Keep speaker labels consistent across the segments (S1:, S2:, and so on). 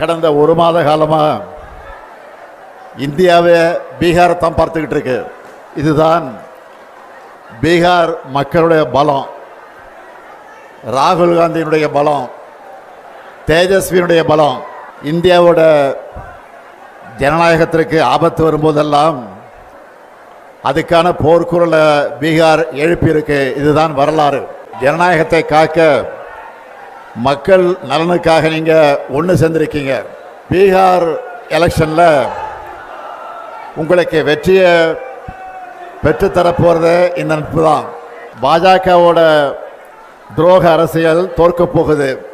S1: கடந்த ஒரு மாத காலமாக இந்தியாவை பீகாரை தான் பார்த்துக்கிட்டு இருக்கு. இதுதான் பீகார் மக்களுடைய பலம். ராகுல் காந்தியினுடைய பலம். தேஜஸ்வியினுடைய பலம். இந்தியாவோட ஜனநாயகத்திற்கு ஆபத்து வரும்போதெல்லாம் அதுக்கான போர்க்குரலை பீகார் எழுப்பியிருக்கு. இதுதான் வரலாறு. ஜனநாயகத்தை காக்க மக்கள் நலனுக்காக நீங்கள் ஒன்று சேர்ந்திருக்கீங்க. பீகார் எலெக்ஷனில் உங்களுக்கு வெற்றியை பெற்றுத்தரப்போகிறது இந்த நட்பு தான் பாஜகவோட துரோக அரசியல் தோற்கப் போகுது.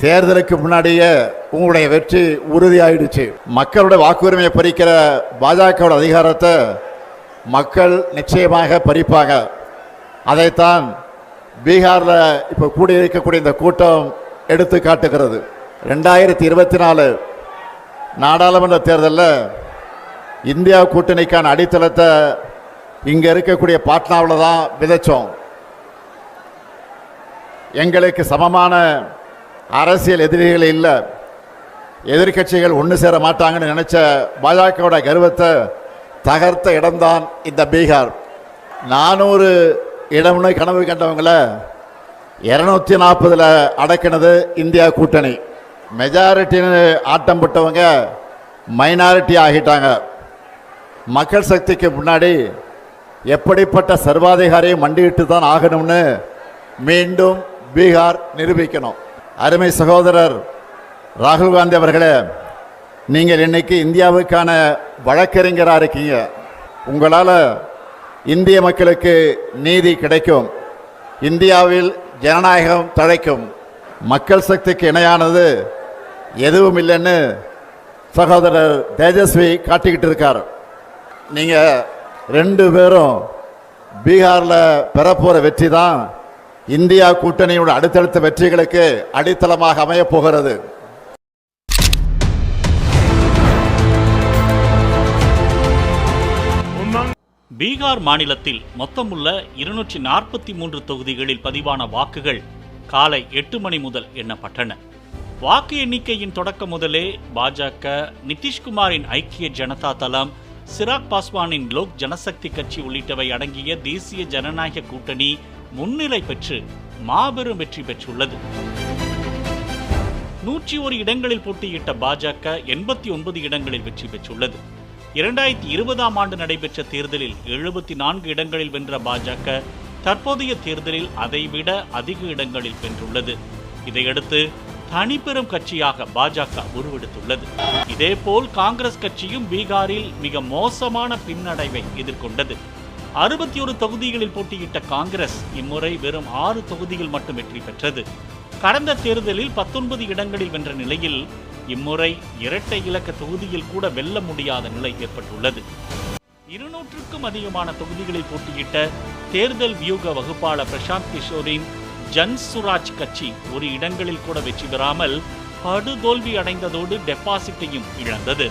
S1: தேர்தலுக்கு முன்னாடியே உங்களுடைய வெற்றி உறுதியாயிடுச்சு. மக்களுடைய வாக்குரிமையை பறிக்கிற பாஜகவோட அதிகாரத்தை மக்கள் நிச்சயமாக பறிப்பாங்க. அதைத்தான் பீகாரில் இப்போ கூடி இருக்கக்கூடிய இந்த கூட்டம் எடுத்து காட்டுகிறது. ரெண்டாயிரத்தி இருபத்தி நாலு நாடாளுமன்ற தேர்தலில் இந்தியா கூட்டணிக்கான அடித்தளத்தை இங்கே இருக்கக்கூடிய பாட்னாவில் தான் விதைச்சோம். எங்களுக்கு சமமான அரசியல் எதிரிகள் இல்லை. எதிர்க்கட்சிகள் ஒன்று சேர மாட்டாங்கன்னு நினச்ச பாஜகவோட கர்வத்தை தகர்த்த இடம்தான் இந்த பீகார். நானூறு இடம்னு கனவு கண்டவங்கள இரநூத்தி நாற்பதில் அடக்கினது இந்தியா கூட்டணி. மெஜாரிட்டின்னு ஆட்டம் போட்டவங்க மைனாரிட்டி ஆகிட்டாங்க. மக்கள் சக்திக்கு முன்னாடி எப்படிப்பட்ட சர்வாதிகாரியை மண்டியிட்டு தான் ஆகணும்னு மீண்டும் பீகார் நிரூபிக்கணும். அருமை சகோதரர் ராகுல் காந்தி அவர்களே நீங்கள் இன்னைக்கு இந்தியாவுக்கான வழக்கறிஞராக இருக்கீங்க. உங்களால் இந்திய மக்களுக்கு நீதி கிடைக்கும். இந்தியாவில் ஜனநாயகம் தழைக்கும். மக்கள் சக்திக்கு இணையானது எதுவும் இல்லைன்னு சகோதரர் தேஜஸ்வி காட்டிக்கிட்டு இருக்கார். நீங்கள் ரெண்டு பேரும் பீகாரில் பெறப்போகிற வெற்றி தான் இந்தியா கூட்டணியோட அடுத்தடுத்த வெற்றிகளுக்கு அடித்தளமாக அமையப்
S2: பீகார் மாநிலத்தில் மொத்தமுள்ள இருநூற்றி நாற்பத்தி மூன்று தொகுதிகளில் பதிவான வாக்குகள் காலை எட்டு மணி முதல் எண்ணப்பட்டன. வாக்கு எண்ணிக்கையின் தொடக்கம் முதலே பாஜக நிதிஷ்குமாரின் ஐக்கிய ஜனதா தளம் சிராக் பாஸ்வானின் லோக் ஜனசக்தி கட்சி உள்ளிட்டவை அடங்கிய தேசிய ஜனநாயக கூட்டணி முன்னிலை பெற்று மாபெரும் வெற்றி பெற்றுள்ளது. நூற்றி ஒரு இடங்களில் போட்டியிட்ட பாஜக எண்பத்தி ஒன்பது இடங்களில் வெற்றி பெற்றுள்ளது. இரண்டாயிரத்தி இருபதாம் ஆண்டு நடைபெற்ற தேர்தலில் எழுபத்தி நான்கு இடங்களில் வென்ற பாஜக தற்போதைய தேர்தலில் அதைவிட அதிக இடங்களில் வென்றுள்ளது. இதையடுத்து தனிப்பெரும் கட்சியாக பாஜக உருவெடுத்துள்ளது. இதேபோல் காங்கிரஸ் கட்சியும் பீகாரில் மிக மோசமான பின்னடைவை எதிர்கொண்டது. அறுபத்தி ஒரு தொகுதிகளில் போட்டியிட்ட காங்கிரஸ் இம்முறை வெறும் ஆறு தொகுதிகள் மட்டும் வெற்றி பெற்றது. கடந்த தேர்தலில் பத்தொன்பது இடங்களில் வென்ற நிலையில் இம்முறை இரட்டை இலக்க தொகுதியில் கூட வெல்ல முடியாத நிலை ஏற்பட்டுள்ளது. இருநூற்றுக்கும் அதிகமான தொகுதிகளில் போட்டியிட்ட தேர்தல் வியூக வகுப்பாளர் பிரசாந்த் கிஷோரின் ஜன் சுராஜ் கட்சி ஒரு இடங்களில் கூட வெற்றி பெறாமல் படுதோல்வி அடைந்ததோடு டெபாசிட்டையும் இழந்தது.